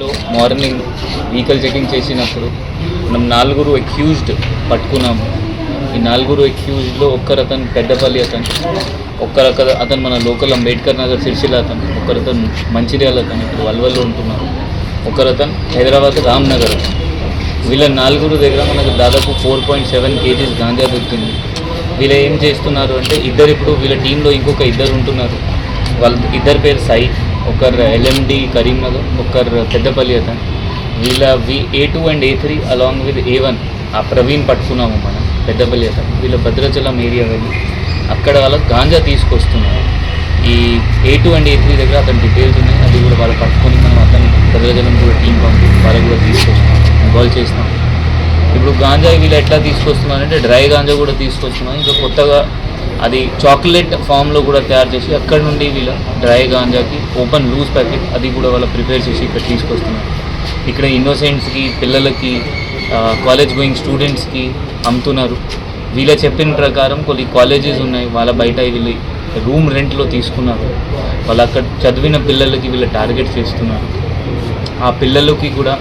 లో morning vehicle checking చేసినప్పుడు మనం నలుగురు అక్యూజ్డ్ పట్టుకున్నాము. ఈ నలుగురు అక్యూజ్డ్లో ఒక్కరు అతను పెద్దపల్లి అతను ఒక్కరు అక్కడ అతను మన లోకల్ అంబేద్కర్ నగర్ సిరిసిల్ల అతను ఒకరు అతను మంచిర్యాల అతను ఇప్పుడు వల్వల్లో ఉంటున్నారు ఒకరు అతను హైదరాబాద్ రామ్నగర్ వీళ్ళ నలుగురు దగ్గర మనకు దాదాపు four point seven kgs ganja దొరికింది. వీళ్ళు ఏం చేస్తున్నారు అంటే ఇద్దరు ఇప్పుడు వీళ్ళ టీంలో ఇంకొక ఇద్దరు ఉంటున్నారు. వాళ్ళ ఇద్దరు పేరు సాయి ఒకరు ఎల్ఎండి కరీంనగర్ ఒకరు పెద్దపల్లి అతను వీళ్ళ వి A two and A three along with A one ఆ ప్రవీణ్ పట్టుకున్నాము మనం పెద్దపల్లి అతను వీళ్ళ భద్రాచలం ఏరియా వెళ్ళి అక్కడ వాళ్ళ గాంజా తీసుకొస్తున్నారు. ఈ A two and A three దగ్గర అతని డీటెయిల్స్ ఉన్నాయి. అది కూడా వాళ్ళు పట్టుకొని మనం అతను భద్రాచలం కూడా టీం పంపి వాళ్ళు కూడా తీసుకొస్తున్నాం ఇన్వాల్వ్ చేసినాం ఇప్పుడు గాంజా వీళ్ళు ఎట్లా తీసుకొస్తున్నారు అంటే డ్రై గాంజా కూడా తీసుకొస్తున్నాం ఇంకా కొత్తగా అది చాక్లెట్ ఫామ్లో కూడా తయారు చేసి అక్కడ నుండి వీళ్ళ డ్రై గాంజాకి ఓపెన్ లూజ్ ప్యాకెట్ అది కూడా వాళ్ళు ప్రిపేర్ చేసి ఇక్కడ తీసుకొస్తున్నారు. ఇక్కడ ఇన్నోసెంట్స్కి పిల్లలకి కాలేజ్ గోయింగ్ స్టూడెంట్స్కి అమ్ముతున్నారు. వీళ్ళ చెప్పిన ప్రకారం కొన్ని కాలేజెస్ ఉన్నాయి వాళ్ళ బయట వీళ్ళు రూమ్ రెంట్లో తీసుకున్నారు. వాళ్ళు అక్కడ చదివిన పిల్లలకి వీళ్ళ టార్గెట్ చేస్తున్నారు. ఆ పిల్లలకి కూడా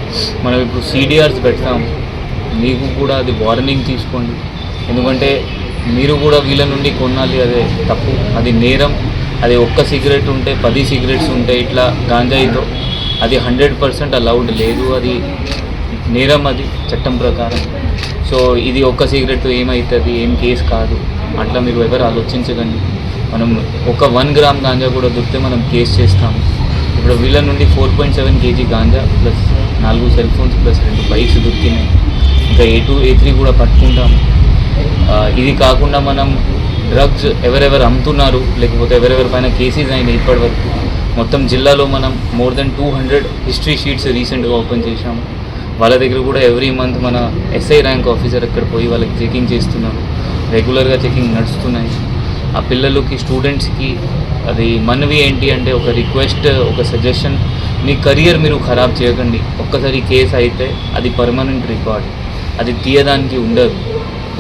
మనం ఇప్పుడు సీడిఆర్స్ పెడతాం మీకు కూడా అది వార్నింగ్ తీసుకోండి. ఎందుకంటే మీరు కూడా వీళ్ళ నుండి కొనాలి అదే తప్పు. అది నేరం. అది ఒక్క సిగరెట్ ఉంటే పది సిగరెట్స్ ఉంటే ఇట్లా గాంజాయితో. అది హండ్రెడ్ పర్సెంట్ అలౌడ్ లేదు. అది నేరం అది చట్టం ప్రకారం. సో ఇది ఒక్క సిగరెట్తో ఏమవుతుంది ఏం కేసు కాదు. అట్లా మీరు ఎవరు ఆలోచించకండి. మనం ఒక వన్ గ్రామ్ గాంజా కూడా దొరికితే మనం కేసు చేస్తాము. ఇప్పుడు వీళ్ళ నుండి four point seven kg ganja plus నాలుగు సెల్ ఫోన్స్ ప్లస్ రెండు బైక్స్ దొరికినాయి. ఇంకా ఏ టూ ఏ త్రీ కూడా పట్టుకుంటాము. ఇది కాకుండా మనం డ్రగ్స్ ఎవరెవరు అమ్ముతున్నారు లేకపోతే ఎవరెవరి పైన కేసెస్ అయినాయి ఇప్పటివరకు. మొత్తం జిల్లాలో మనం more than two hundred history sheets రీసెంట్గా ఓపెన్ చేశాము. వాళ్ళ దగ్గర కూడా ఎవ్రీ మంత్ మన ఎస్ఐ ర్యాంక్ ఆఫీసర్ అక్కడ పోయి వాళ్ళకి చెకింగ్ చేస్తున్నారు. రెగ్యులర్గా చెకింగ్ నడుస్తున్నాయి. ఆ పిల్లలకి స్టూడెంట్స్కి అది మనవి ఏంటి అంటే ఒక రిక్వెస్ట్ ఒక సజెషన్ మీ కెరియర్ మీరు ఖరాబ్ చేయకండి. ఒక్కసారి కేసు అయితే అది పర్మనెంట్ రికార్డ్ అది తీయడానికి ఉండదు.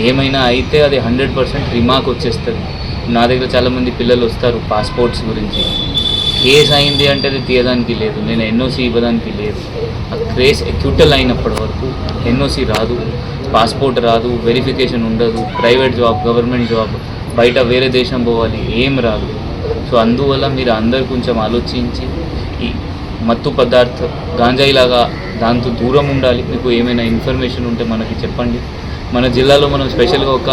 ఏమైనా అయితే అది హండ్రెడ్ పర్సెంట్ రిమార్క్ వచ్చేస్తుంది. నా దగ్గర చాలామంది పిల్లలు వస్తారు పాస్పోర్ట్స్ గురించి. కేసు అయింది అంటే అది తీయడానికి లేదు. నేను ఎన్ఓసి ఇవ్వడానికి లేదు. ఆ క్రేజ్ ఎక్యూటల్ అయినప్పటి వరకు ఎన్ఓసి రాదు పాస్పోర్ట్ రాదు వెరిఫికేషన్ ఉండదు ప్రైవేట్ జాబ్ గవర్నమెంట్ జాబ్ బయట వేరే దేశం పోవాలి ఏం రాదు. సో అందువల్ల మీరు అందరు కొంచెం ఆలోచించి ఈ మత్తు పదార్థ గాంజాయిలాగా దాంతో దూరం ఉండాలి. మీకు ఏమైనా ఇన్ఫర్మేషన్ ఉంటే మనకి చెప్పండి. మన జిల్లాలో మనం స్పెషల్గా ఒక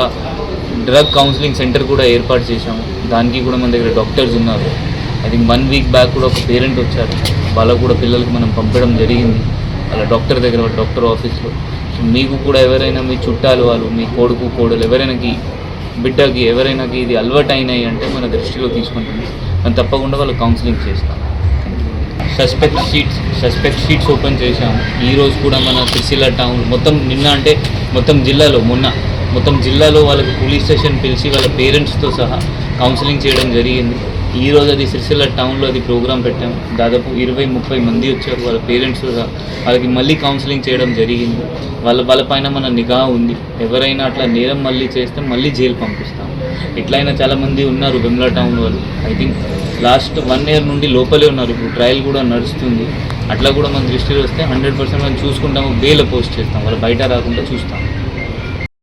డ్రగ్ కౌన్సిలింగ్ సెంటర్ కూడా ఏర్పాటు చేశాము. దానికి కూడా మన దగ్గర డాక్టర్స్ ఉన్నారు. I think one week back కూడా ఒక పేరెంట్ వచ్చారు. వాళ్ళకు కూడా పిల్లలకి మనం పంపడం జరిగింది. అలా డాక్టర్ దగ్గర డాక్టర్ ఆఫీస్లో. సో మీకు కూడా ఎవరైనా మీ చుట్టాలు వాళ్ళు మీ కొడుకు కోడలు ఎవరైనాకి బిడ్డకి ఎవరైనాకి ఇది అలవాటు అయినాయి అంటే మన దృష్టిలో తీసుకుంటుంది. మనం తప్పకుండా వాళ్ళు కౌన్సిలింగ్ చేస్తాం. Suspect sheets suspect sheets open చేశాము. ఈరోజు కూడా మన సిరిసిల్ల టౌన్ మొత్తం నిన్న అంటే మొత్తం జిల్లాలో మొన్న మొత్తం జిల్లాలో వాళ్ళకి పోలీస్ స్టేషన్ పిలిచి వాళ్ళ పేరెంట్స్తో సహా కౌన్సిలింగ్ చేయడం జరిగింది. ఈ రోజు అది సిరిసిల్ల టౌన్లో అది ప్రోగ్రామ్ పెట్టాం. దాదాపు ఇరవై ముప్పై మంది వచ్చారు వాళ్ళ పేరెంట్స్ సహా. వాళ్ళకి మళ్ళీ కౌన్సిలింగ్ చేయడం జరిగింది. వాళ్ళ వాళ్ళ పైన మన నిఘా ఉంది. ఎవరైనా అట్లా నేరం మళ్ళీ చేస్తే మళ్ళీ జైలు పంపిస్తాం. ఎట్లయినా చాలామంది ఉన్నారు వెమ్లా టౌన్ వాళ్ళు. I think last one year నుండి లోపలే ఉన్నారు. ఇప్పుడు ట్రయల్ కూడా నడుస్తుంది. అట్లా కూడా మన దృష్టిలో వస్తే హండ్రెడ్ పర్సెంట్ మనం చూసుకుంటాము బెయిల్ పోస్ట్ చేస్తాం వాళ్ళు బయట రాకుండా చూస్తాం.